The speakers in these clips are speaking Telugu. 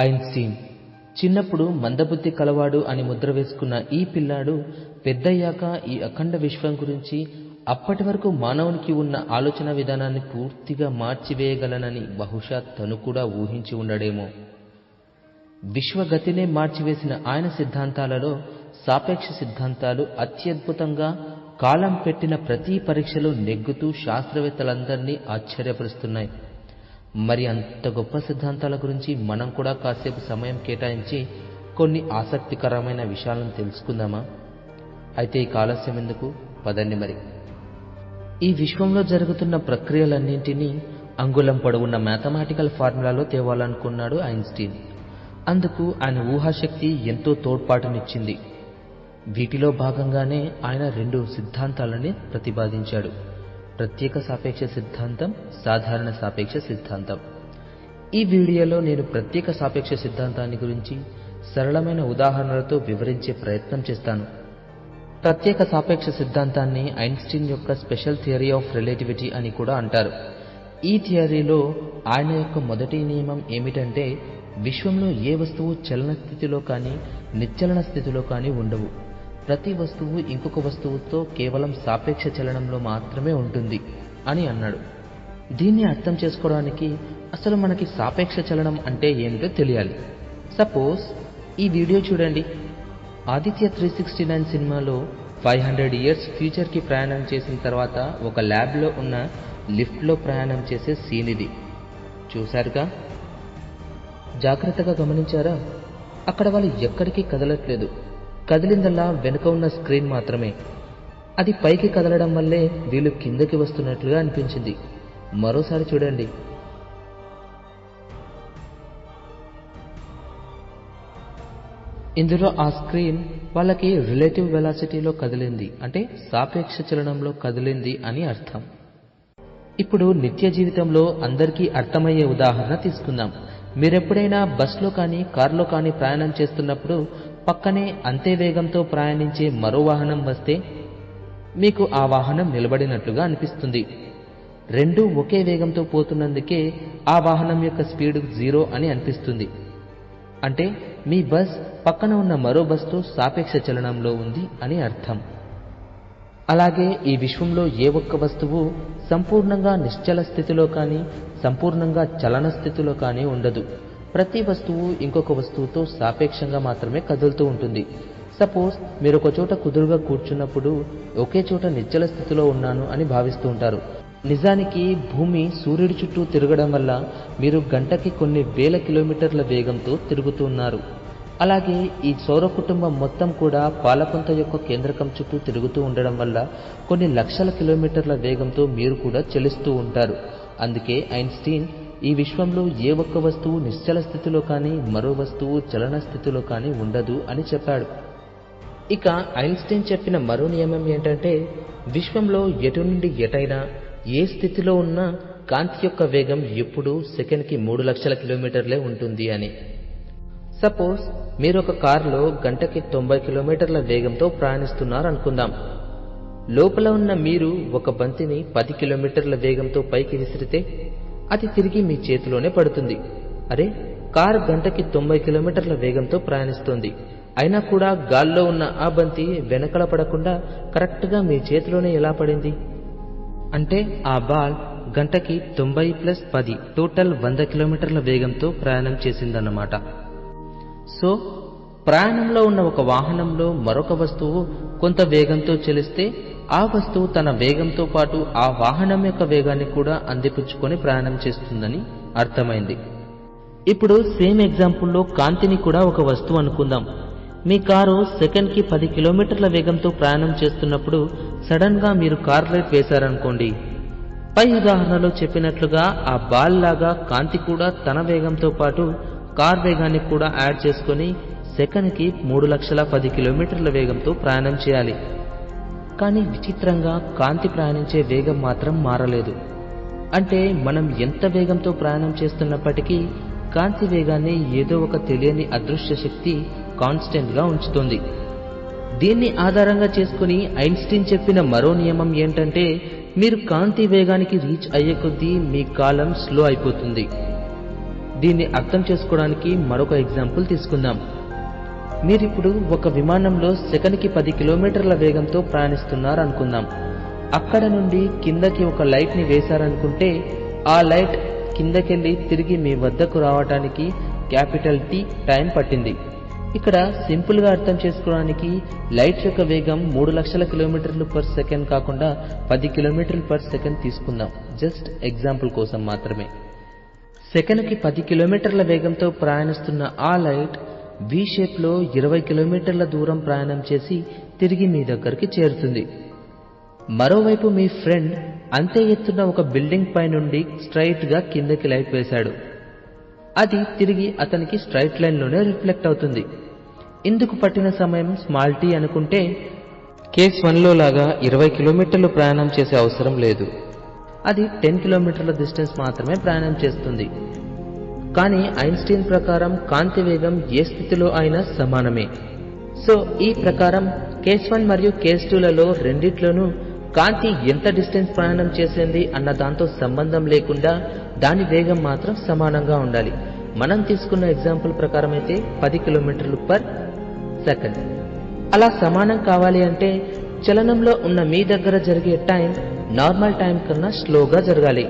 ఐన్స్టీన్. చిన్నప్పుడు మందబుద్ధి కలవాడు అని ముద్ర వేసుకున్న ఈ పిల్లాడు పెద్దయ్యాక ఈ అఖండ విశ్వం గురించి అప్పటి వరకు మానవునికి ఉన్న ఆలోచన విధానాన్ని పూర్తిగా మార్చివేయగలనని బహుశా తను కూడా ఊహించి ఉండడేమో. విశ్వగతినే మార్చివేసిన ఆయన సిద్ధాంతాలలో సాపేక్ష సిద్ధాంతాలు అత్యద్భుతంగా కాలం పెట్టిన ప్రతి పరీక్షలో నెగ్గుతూ శాస్త్రవేత్తలందరినీ ఆశ్చర్యపరుస్తున్నాయి. మరి అంత గొప్ప సిద్ధాంతాల గురించి మనం కూడా కాసేపు సమయం కేటాయించి కొన్ని ఆసక్తికరమైన విషయాలను తెలుసుకుందామా? అయితే ఈ కాలస్యం ఎందుకు? పదండి మరి. ఈ విశ్వంలో జరుగుతున్న ప్రక్రియలన్నింటినీ అంగుళం పొడవున్న మ్యాథమెటికల్ ఫార్ములాలో తేవాలనుకున్నాడు ఐన్స్టీన్. అందుకు ఆయన ఊహాశక్తి ఎంతో తోడ్పాటునిచ్చింది. వీటిలో భాగంగానే ఆయన రెండు సిద్ధాంతాలని ప్రతిపాదించాడు. ప్రత్యేక సాపేక్ష సిద్ధాంతం సాధారణ సాపేక్ష సిద్ధాంతం. ఈ వీడియోలో నేను ప్రత్యేక సాపేక్ష సిద్ధాంతాన్ని గురించి సరళమైన ఉదాహరణలతో వివరించే ప్రయత్నం చేస్తాను. ప్రత్యేక సాపేక్ష సిద్ధాంతాన్ని ఐన్స్టీన్ యొక్క స్పెషల్ థియరీ ఆఫ్ రిలేటివిటీ అని కూడా అంటారు. ఈ థియరీలో ఆయన యొక్క మొదటి నియమం ఏమిటంటే విశ్వంలో ఏ వస్తువు చలన స్థితిలో కానీ నిశ్చలన స్థితిలో కానీ ఉండవు. ప్రతి వస్తువు ఇంకొక వస్తువుతో కేవలం సాపేక్ష చలనంలో మాత్రమే ఉంటుంది అని అన్నాడు. దీన్ని అర్థం చేసుకోవడానికి అసలు మనకి సాపేక్ష చలనం అంటే ఏమిటో తెలియాలి. సపోజ్ ఈ వీడియో చూడండి. ఆదిత్య త్రీ సిక్స్టీ నైన్ సినిమాలో ఫైవ్ హండ్రెడ్ ఇయర్స్ ఫ్యూచర్కి ప్రయాణం చేసిన తర్వాత ఒక ల్యాబ్లో ఉన్న లిఫ్ట్లో ప్రయాణం చేసే సీన్ ఇది. చూశారుగా? జాగ్రత్తగా గమనించారా? అక్కడ వాళ్ళు ఎక్కడికి కదలట్లేదు. కదిలిందల్లా వెనుక ఉన్న స్క్రీన్ మాత్రమే. అది పైకి కదలడం వల్లే వీళ్ళు కిందకి వస్తున్నట్లుగా అనిపించింది. మరోసారి చూడండి. ఇందులో ఆ స్క్రీన్ వాళ్ళకి రిలేటివ్ వెలాసిటీలో కదిలింది అంటే సాపేక్ష చలనంలో కదిలింది అని అర్థం. ఇప్పుడు నిత్య జీవితంలో అందరికీ అర్థమయ్యే ఉదాహరణ తీసుకుందాం. మీరెప్పుడైనా బస్లో కానీ కారులో కానీ ప్రయాణం చేస్తున్నప్పుడు పక్కనే అంతే వేగంతో ప్రయాణించే మరో వాహనం వస్తే మీకు ఆ వాహనం నిలబడినట్లుగా అనిపిస్తుంది. రెండూ ఒకే వేగంతో పోతున్నందుకే ఆ వాహనం యొక్క స్పీడ్ జీరో అని అనిపిస్తుంది. అంటే మీ బస్ పక్కన ఉన్న మరో బస్తో సాపేక్ష చలనంలో ఉంది అని అర్థం. అలాగే ఈ విశ్వంలో ఏ ఒక్క వస్తువు సంపూర్ణంగా నిశ్చల స్థితిలో కానీ సంపూర్ణంగా చలన స్థితిలో కానీ ఉండదు. ప్రతి వస్తువు ఇంకొక వస్తువుతో సాపేక్షంగా మాత్రమే కదులుతూ ఉంటుంది. సపోజ్ మీరు ఒక చోట కుదురుగా కూర్చున్నప్పుడు ఒకే చోట నిశ్చల స్థితిలో ఉన్నాను అని భావిస్తూ ఉంటారు. నిజానికి భూమి సూర్యుడి చుట్టూ తిరగడం వల్ల మీరు గంటకి కొన్ని వేల కిలోమీటర్ల వేగంతో తిరుగుతున్నారు అలాగే ఈ సౌర కుటుంబం మొత్తం కూడా పాలపుంత యొక్క కేంద్రకం చుట్టూ తిరుగుతూ ఉండడం వల్ల కొన్ని లక్షల కిలోమీటర్ల వేగంతో మీరు కూడా చలిస్తూ ఉంటారు. అందుకే ఐన్స్టీన్ ఈ విశ్వంలో ఏ ఒక్క వస్తువు నిశ్చల స్థితిలో కానీ మరో వస్తువు చలన స్థితిలో కానీ ఉండదు అని చెప్పాడు. ఇక ఐన్స్టీన్ చెప్పిన మరో నియమం ఏంటంటే విశ్వంలో ఎటు నుండి ఎటైనా ఏ స్థితిలో ఉన్నా కాంతి యొక్క వేగం ఎప్పుడూ సెకండ్కి మూడు లక్షల కిలోమీటర్లే ఉంటుంది అని. సపోజ్ మీరు ఒక కారులో గంటకి తొంభై కిలోమీటర్ల వేగంతో ప్రయాణిస్తున్నారు అనుకుందాం లోపల ఉన్న మీరు ఒక బంతిని పది కిలోమీటర్ల వేగంతో పైకి విసిరితే అది తిరిగి మీ చేతిలోనే పడుతుంది. అరే కారు గంటకి తొంభై కిలోమీటర్ల వేగంతో ప్రయాణిస్తోంది. అయినా కూడా గాల్లో ఉన్న ఆ బంతి వెనకల పడకుండా కరెక్ట్గా మీ చేతిలోనే ఎలా పడింది? అంటే ఆ బాల్ గంటకి తొంభై ప్లస్ పది టోటల్ వంద కిలోమీటర్ల వేగంతో ప్రయాణం చేసిందన్నమాట. సో ప్రయాణంలో ఉన్న ఒక వాహనంలో మరొక వస్తువు కొంత వేగంతో చలిస్తే ఆ వస్తువు తన వేగంతో పాటు ఆ వాహనం యొక్క వేగాన్ని కూడా అందిపుచ్చుకొని ప్రయాణం చేస్తుందని అర్థమైంది. ఇప్పుడు సేమ్ ఎగ్జాంపుల్లో కాంతిని కూడా ఒక వస్తువు అనుకుందాం. మీ కారు సెకండ్కి పది కిలోమీటర్ల వేగంతో ప్రయాణం చేస్తున్నప్పుడు సడన్గా మీరు కార్ లైట్ వేశారనుకోండి. పై ఉదాహరణలో చెప్పినట్లుగా ఆ బాల్ లాగా కాంతి కూడా తన వేగంతో పాటు కార్ వేగాన్ని కూడా యాడ్ చేసుకొని సెకండ్కి మూడు లక్షల పది కిలోమీటర్ల వేగంతో ప్రయాణం చేయాలి. కానీ విచిత్రంగా కాంతి ప్రయాణించే వేగం మాత్రం మారలేదు. అంటే మనం ఎంత వేగంతో ప్రయాణం చేస్తున్నప్పటికీ కాంతి వేగాన్ని ఏదో ఒక తెలియని అదృశ్య శక్తి కాన్స్టెంట్గా ఉంచుతుంది. దీన్ని ఆధారంగా చేసుకుని ఐన్స్టీన్ చెప్పిన మరో నియమం ఏంటంటే మీరు కాంతి వేగానికి రీచ్ అయ్యే కొద్దీ మీ కాలం స్లో అయిపోతుంది. దీన్ని అర్థం చేసుకోవడానికి మరొక ఎగ్జాంపుల్ తీసుకుందాం. మీరిప్పుడు ఒక విమానంలో సెకన్కి పది కిలోమీటర్ల వేగంతో ప్రయాణిస్తున్నారు అనుకుందాం. అక్కడ నుండి కిందకి ఒక లైట్ని వేశారనుకుంటే ఆ లైట్ కిందకెళ్ళి తిరిగి మీ వద్దకు రావటానికి క్యాపిటల్ టీ టైం పట్టింది. ఇక్కడ సింపుల్గా అర్థం చేసుకోవడానికి లైట్ యొక్క వేగం మూడు లక్షల కిలోమీటర్లు పర్ సెకండ్ కాకుండా పది కిలోమీటర్లు పర్ సెకండ్ తీసుకుందాం. జస్ట్ ఎగ్జాంపుల్ కోసం మాత్రమే. సెకనుకి పది కిలోమీటర్ల వేగంతో ప్రయాణిస్తున్న ఆ లైట్ వి షేప్లో ఇరవై కిలోమీటర్ల దూరం ప్రయాణం చేసి తిరిగి మీ దగ్గరికి చేరుతుంది. మరోవైపు మీ ఫ్రెండ్ అంతే ఎత్తున ఒక బిల్డింగ్ పై నుండి స్ట్రైట్గా కిందకి లైట్ వేశాడు. అది తిరిగి అతనికి స్ట్రైట్ లైన్లోనే రిఫ్లెక్ట్ అవుతుంది. ఇందుకు పట్టిన సమయం స్మాల్ టీ అనుకుంటే కేస్ వన్లో లాగా ఇరవై కిలోమీటర్లు ప్రయాణం చేసే అవసరం లేదు. అది టెన్ కిలోమీటర్ల డిస్టెన్స్ మాత్రమే ప్రయాణం చేస్తుంది. కానీ ఐన్స్టీన్ ప్రకారం కాంతి వేగం ఏ స్థితిలో అయినా సమానమే. సో ఈ ప్రకారం కేస్ వన్ మరియు కేస్ టూలలో రెండిట్లోనూ కాంతి ఎంత డిస్టెన్స్ ప్రయాణం చేసింది అన్న దాంతో సంబంధం లేకుండా దాని వేగం మాత్రం సమానంగా ఉండాలి. మనం తీసుకున్న ఎగ్జాంపుల్ ప్రకారం అయితే పది కిలోమీటర్లు పర్ సెకండ్. అలా సమానం కావాలి అంటే చలనంలో ఉన్న మీ దగ్గర జరిగే టైం నార్మల్ టైం కన్నా స్లోగా జరగాలి.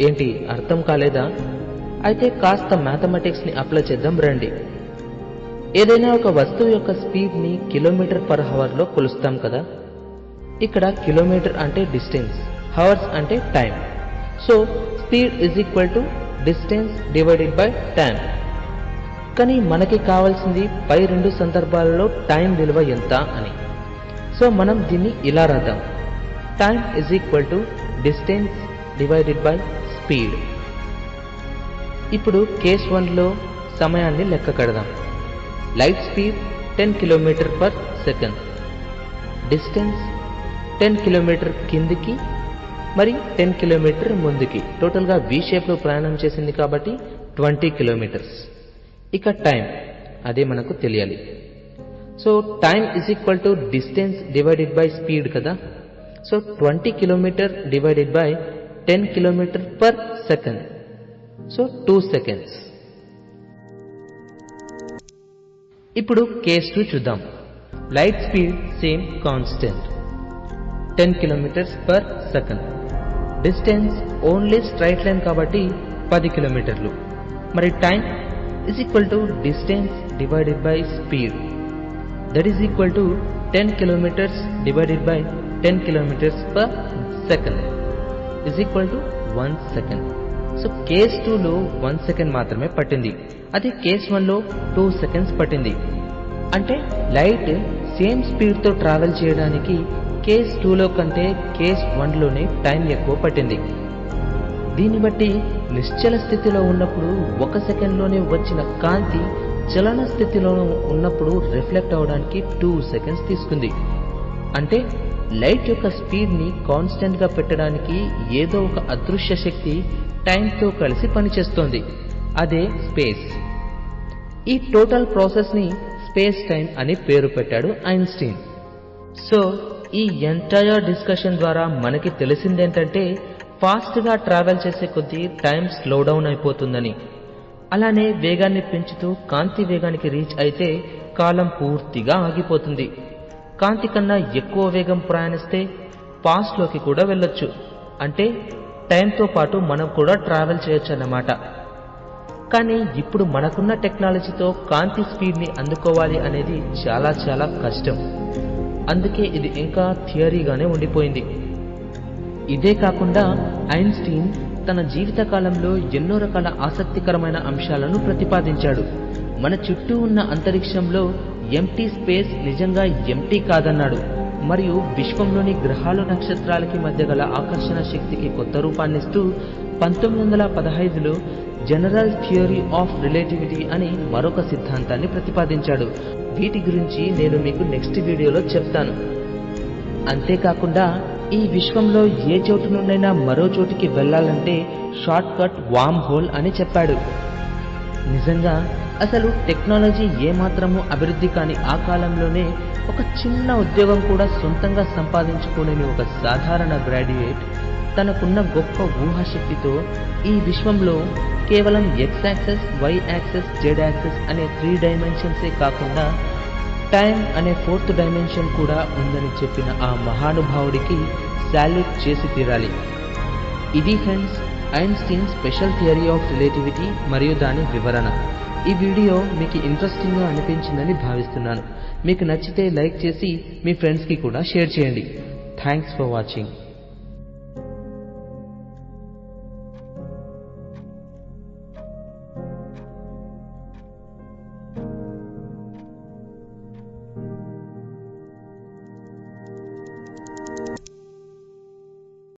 ఏంటి అర్థం కాలేదా? అయితే కాస్త మ్యాథమెటిక్స్ని అప్లై చేద్దాం రండి. ఏదైనా ఒక వస్తువు యొక్క స్పీడ్ని కిలోమీటర్ పర్ హవర్లో కొలుస్తాం కదా? ఇక్కడ కిలోమీటర్ అంటే డిస్టెన్స్ హవర్స్ అంటే time. So speed is equal to distance divided by time. కానీ మనకి కావాల్సింది పై రెండు సందర్భాలలో టైం విలువ ఎంత అని. సో మనం దీన్ని ఇలా రాద్దాం. Time is equal to distance divided by speed ఇప్పుడు కేస్ వన్లో సమయాన్ని లెక్క కడదాం. Light speed ten kilometre per second distance ten kilometre కిందికి మరి టెన్ కిలోమీటర్ ముందుకి. టోటల్గా వి షేప్లో ప్రయాణం చేసింది కాబట్టి ట్వంటీ కిలోమీటర్స్. ఇక టైం అదే మనకు తెలియాలి. So time is equal to distance divided by speed కదా? So twenty kilometre divided by ten kilometre per second so two seconds ఇప్పుడు కేస్ టూ చూద్దాం. Light speed same constant ten kilometres per second. Distance only straight line కాబట్టి పది కిలోమీటర్లు. మరి time is equal to distance divided by speed that is equal to ten kilometres divided by ten kilometres per second is equal to one second so case టూలో వన్ సెకండ్ మాత్రమే పట్టింది. అదే కేస్ వన్లో టూ సెకండ్స్ పట్టింది. అంటే లైట్ సేమ్ స్పీడ్తో ట్రావెల్ చేయడానికి కేస్ టూలో కంటే కేస్ వన్లోనే టైం ఎక్కువ పట్టింది. దీన్ని బట్టి నిశ్చల స్థితిలో ఉన్నప్పుడు ఒక సెకండ్లోనే వచ్చిన కాంతి చలన స్థితిలో ఉన్నప్పుడు రిఫ్లెక్ట్ అవడానికి టూ సెకండ్స్ తీసుకుంది. అంటే లైట్ యొక్క స్పీడ్ని కాన్స్టెంట్గా పెట్టడానికి ఏదో ఒక అదృశ్య శక్తి టైంతో కలిసి పనిచేస్తోంది. అదే స్పేస్. ఈ టోటల్ ప్రాసెస్ని స్పేస్ టైం అని పేరు పెట్టాడు ఐన్స్టీన్. సో ఈ ఎంటైర్ డిస్కషన్ ద్వారా మనకి తెలిసిందేంటంటే ఫాస్ట్గా ట్రావెల్ చేసే కొద్దీ టైం స్లో డౌన్ అయిపోతుందని. అలానే వేగాన్ని పెంచుతూ కాంతి వేగానికి రీచ్ అయితే కాలం పూర్తిగా ఆగిపోతుంది. కాంతి కన్నా ఎక్కువ వేగం ప్రయాణిస్తే పాస్ట్లోకి కూడా వెళ్ళొచ్చు. అంటే టైంతో పాటు మనం కూడా ట్రావెల్ చేయొచ్చు అన్నమాట కానీ ఇప్పుడు మనకున్న టెక్నాలజీతో కాంతి స్పీడ్ని అందుకోవాలి అనేది చాలా చాలా కష్టం. అందుకే ఇది ఇంకా థియరీగానే ఉండిపోయింది. ఇదే కాకుండా ఐన్స్టీన్ తన జీవితకాలంలో ఎన్నో రకాల ఆసక్తికరమైన అంశాలను ప్రతిపాదించాడు. మన చుట్టూ ఉన్న అంతరిక్షంలో ఎంటీ స్పేస్ నిజంగా ఎంటీ కాదన్నాడు. మరియు విశ్వంలోని గ్రహాలు నక్షత్రాలకి మధ్య గల ఆకర్షణ శక్తికి కొత్త రూపాన్నిస్తూ పంతొమ్మిది వందల పదహైదులో జనరల్ థియరీ ఆఫ్ రిలేటివిటీ అని మరొక సిద్ధాంతాన్ని ప్రతిపాదించాడు. వీటి గురించి నేను మీకు నెక్స్ట్ వీడియోలో చెప్తాను. అంతేకాకుండా ఈ విశ్వంలో ఏ చోటు నుండైనా మరో చోటికి వెళ్ళాలంటే షార్ట్ కట్ వామ్ హోల్ అని చెప్పాడు. నిజంగా అసలు టెక్నాలజీ ఏమాత్రము అభివృద్ధి కాని ఆ కాలంలోనే ఒక చిన్న ఉద్యోగం కూడా సొంతంగా సంపాదించుకోలేని ఒక సాధారణ గ్రాడ్యుయేట్ తనకున్న గొప్ప ఊహాశక్తితో ఈ విశ్వంలో కేవలం x axis y axis z axis అనే త్రీ డైమెన్షన్సే కాకుండా టైం అనే ఫోర్త్ డైమెన్షన్ కూడా ఉందని చెప్పిన ఆ మహానుభావుడికి శాల్యూట్ చేసి తీరాలి. ఇది friends Einstein special theory of relativity మరియు దాని వివరణ. ఈ వీడియో మీకు ఇంట్రెస్టింగ్గా అనిపించిందని భావిస్తున్నాను. మీకు నచ్చితే లైక్ చేసి మీ ఫ్రెండ్స్కి కూడా షేర్ చేయండి. Thanks for watching